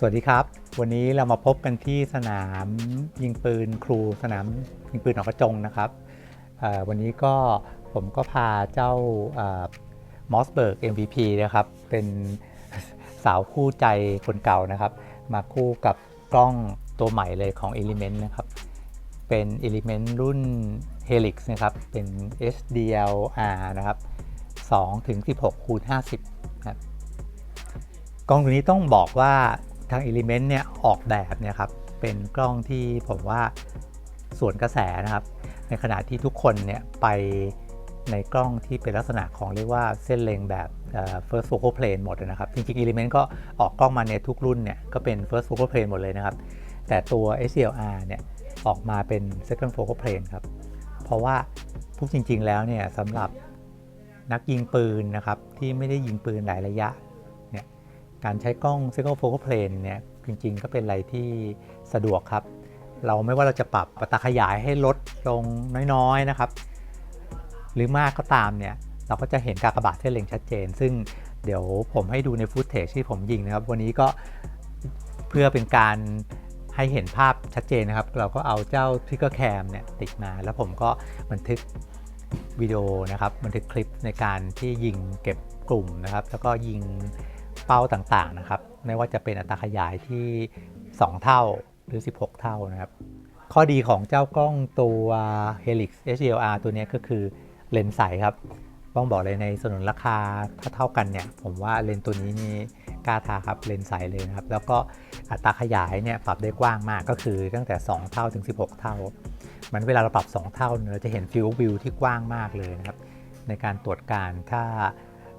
สวัสดีครับ วันนี้เรามาพบกันที่สนามยิงปืนครูสนามยิงปืนหนองกระจงนะครับ วันนี้ก็ผมก็พาเจ้ามอสเบิร์ก MVP นะครับ เป็นสาวคู่ใจคนเก่านะครับ มาคู่กับกล้องตัวใหม่เลยของ Element นะครับ เป็น Element รุ่น Helix นะครับ เป็น HDLR นะครับ2ถึง16คูณ50ครับกล้องตัวนี้ต้องบอกว่า ทาง Element เนี่ยออกแบบเนี่ยครับเป็นกล้องที่ผมว่าสวนกระแสนะครับ ในขณะที่ทุกคนเนี่ยไปในกล้องที่เป็นลักษณะของเรียกว่าเส้นเลงแบบเอ่อ first focal plane หมดนะครับ จริงๆ Element ก็ออกกล้องมาในทุกรุ่นเนี่ยก็เป็น first focal plane หมดเลยนะครับ แต่ตัว SLR เนี่ยออกมาเป็น second focal plane ครับ เพราะว่าพูดจริงๆแล้วเนี่ยสำหรับนักยิงปืนนะครับที่ไม่ได้ยิงปืนหลายระยะ การใช้กล้อง single focal plane เนี่ยจริงๆ ก็เป็นอะไรที่สะดวกครับ เราไม่ว่าเราจะปรับอัตราขยายให้ลดลงน้อยๆนะครับ หรือมากก็ตามเนี่ยเราก็จะเห็นการกระบาทเส้นเล็งชัดเจน ซึ่งเดี๋ยวผมให้ดูในฟุตเทจที่ผมยิงนะครับ วันนี้ก็เพื่อเป็นการให้เห็นภาพชัดเจนนะครับ เราก็เอาเจ้า Trigger Cam เนี่ยติดมา แล้วผมก็บันทึกวิดีโอนะครับบันทึกคลิปในการที่ยิงเก็บกลุ่มนะครับ แล้วก็ยิง เป้าต่างๆนะครับ ไม่ว่าจะเป็นอัตราขยายที่ 2 เท่าหรือ 16 เท่านะครับ ข้อดีของเจ้ากล้องตัว Helix HDLR ตัวนี้ก็คือเลนส์ใสครับ ต้องบอกเลยในสนุนราคาถ้าเท่ากันเนี่ย ผมว่าเลนส์ตัวนี้นี่กล้าทาครับเลนส์ใสเลยนะครับ แล้วก็อัตราขยายเนี่ยปรับได้กว้างมากก็คือตั้งแต่ 2 เท่าถึง 16 เท่า มันเวลาเราปรับ 2 เท่าเนี่ยเราจะเห็นฟิววิวที่กว้างมากเลยนะครับในการตรวจการถ้า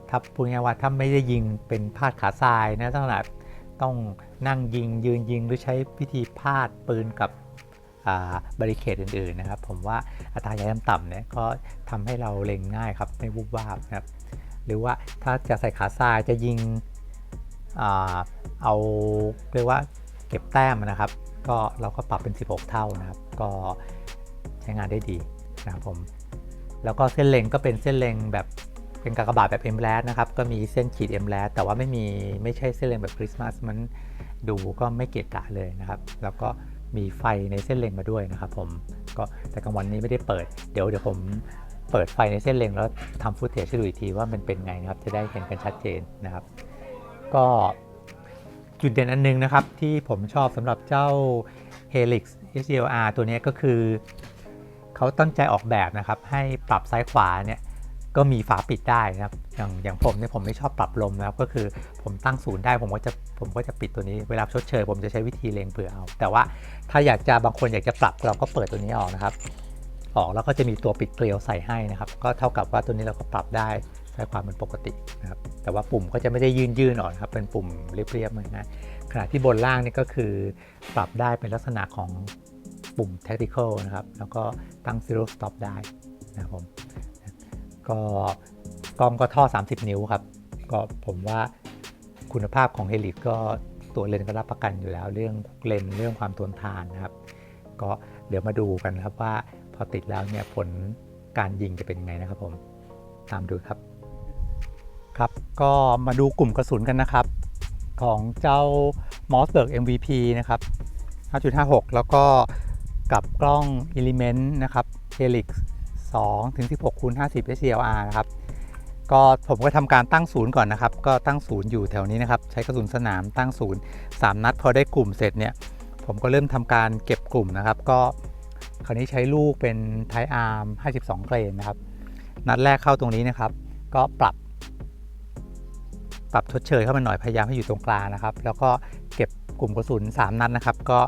ถ้าพูดง่ายว่าถ้าไม่ได้ยิงเป็นพาดขาทรายนะต้องต้องนั่งยิงยืนยิงหรือใช้วิธีพาดปืนกับบริเคดอื่นๆนะครับ ผมว่าอัตราย้ายต่ำเนี่ยก็ทำให้เราเล็งง่ายครับไม่วุบวาบนะครับหรือว่าถ้าจะใส่ขาทรายจะยิงอเอาเรียกว่าเก็บแต้มนะครับ ก็เราก็ปรับเป็น 16 เท่านะครับ ก็ใช้งานได้ดีนะครับผมแล้วก็เส้นเล็งก็เป็นเส้นเล็งแบบ เป็นกากบาทแบบเอ็มแลนะครับ ก็มีเส้นขีดเอ็มแลแต่ว่าไม่มีไม่ใช่เส้นเล็งแบบคริสต์มาสมันดูก็ไม่เกะกะเลยนะครับ แล้วก็มีไฟในเส้นเล็งมาด้วยนะครับผมก็แต่กลางวันนี้ไม่ได้เปิด เดี๋ยวเดี๋ยวผมเปิดไฟในเส้นเล็งแล้วทำฟุตเทจให้ดูอีกทีว่ามันเป็นไงนะครับ จะได้เห็นกันชัดเจนนะครับ ก็จุดเด่นอันนึงนะครับ ที่ผมชอบสำหรับเจ้า Helix HDLR ตัวนี้ก็คือ เขาตั้งใจออกแบบนะครับ ให้ปรับซ้ายขวาเนี่ย ก็มีฝาปิดได้นะครับ อย่างอย่างผมเนี่ยผมไม่ชอบปรับลมนะครับ ก็คือผมตั้งศูนย์ได้ผมก็จะผมก็จะปิดตัวนี้เวลาชดเชย ผมจะใช้วิธีเลงเผื่อเอา แต่ว่าถ้าอยากจะบางคนอยากจะปรับเราก็เปิดตัวนี้ออกนะครับ ออกแล้วก็จะมีตัวปิดเกลียวใส่ให้นะครับ ก็เท่ากับว่าตัวนี้เราก็ปรับได้ซ้ายขวามเป็นปกตินะครับ แต่ว่าปุ่มก็จะไม่ได้ยืนยืนออกนะครับ เป็นปุ่มเรียบๆเหมือนกันขณะที่บนล่างนี่ก็คือปรับได้เป็นลักษณะของปุ่ม tactical นะครับ แล้วก็ตั้ง zero stop ได้นะครับผม ก็กล้องก็ท่อ 30 นิ้วครับ ก็ผมว่าคุณภาพของเฮลิกก็ตัวเลนส์ก็รับประกันอยู่แล้ว เรื่องเลนเรื่องความทนทานนะครับ ก็เดี๋ยวมาดูกันครับว่าพอติดแล้วเนี่ยผลการยิงจะเป็นไงนะครับผมตามดูครับครับ ก็มาดูกลุ่มกระสุนกันนะครับ ของเจ้า Mossberg MVP นะครับ 5.56 แล้วก็กับกล้อง Element นะครับ Helix 2ถึง16คูณ50 SLR นะครับ ก็ผมก็ทำการตั้งศูนย์ก่อนนะครับ ก็ตั้งศูนย์อยู่แถวนี้นะครับ ใช้กระสุนสนามตั้งศูนย์3นัดพอได้กลุ่มเสร็จเนี่ย ผมก็เริ่มทำการเก็บกลุ่มนะครับ ก็คราวนี้ใช้ลูกเป็นไทอาร์ม 52 เกรนนะครับ นัดแรกเข้าตรงนี้นะครับ ก็ปรับ ปรับชดเชยเข้ามาหน่อยพยายามให้อยู่ตรงกลางนะครับ แล้วก็เก็บกลุ่มกระสุน 3 นัดนะครับ ก็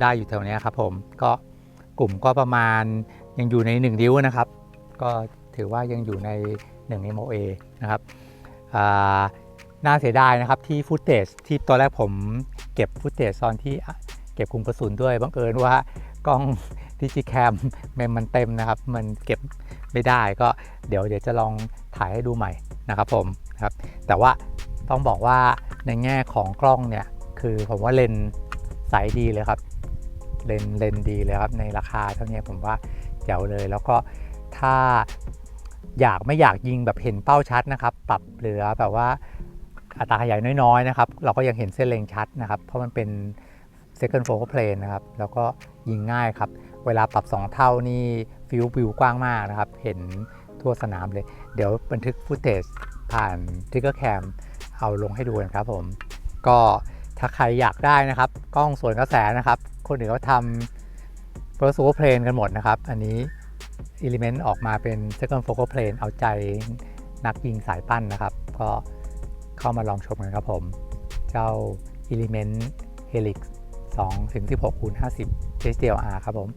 ได้อยู่แถวนี้ครับผม ก็กลุ่มก็ประมาณ ยังอยู่ใน1นิ้วนะครับ ก็ถือว่ายังอยู่ใน1 MOA นะครับน่าเสียดายนะครับที่ฟุตเทจที่ตอนแรกผมเก็บฟุตเทจตอนที่เก็บกลุ่มกระสุนด้วยบังเอิญว่ากล้องดิจิแคมมมมันเต็มนะครับ มันเก็บไม่ได้ก็เดี๋ยวเดี๋ยวจะลองถ่ายให้ดูใหม่นะครับผมนะครับแต่ว่าต้องบอกว่าในแง่ของกล้องเนี่ยคือผมว่าเลนส์ใสดีเลยครับเลนส์เลนส์ดีเลยครับในราคาเท่านี้ผมว่า แจ๋วเลย แล้วก็ถ้าอยากไม่อยากยิงแบบเห็นเป้าชัดนะครับ ปรับเหลือแบบว่าอัตราขยายน้อยๆนะครับ เราก็ยังเห็นเส้นเลงชัดนะครับ เพราะมันเป็น second focal plane นะครับ แล้วก็ยิงง่ายครับ เวลาปรับ 2 เท่านี่ฟิววิวกว้างมากนะครับ เห็นทั่วสนามเลย เดี๋ยวบันทึกฟุตเทจผ่าน Trigger Cam เอาลงให้ดูนะครับผม ก็ถ้าใครอยากได้นะครับ กล้องส่วนกระแสนะครับ คนอื่นเขาทำ first focal plane กันหมดนะครับ อันนี้ Element ออกมาเป็น second focal plane เอาใจนักยิงสายปั้นนะครับ ก็เข้ามาลองชมกันครับผม เจ้า Element Helix 2 16คูณ50 HDLR ครับผม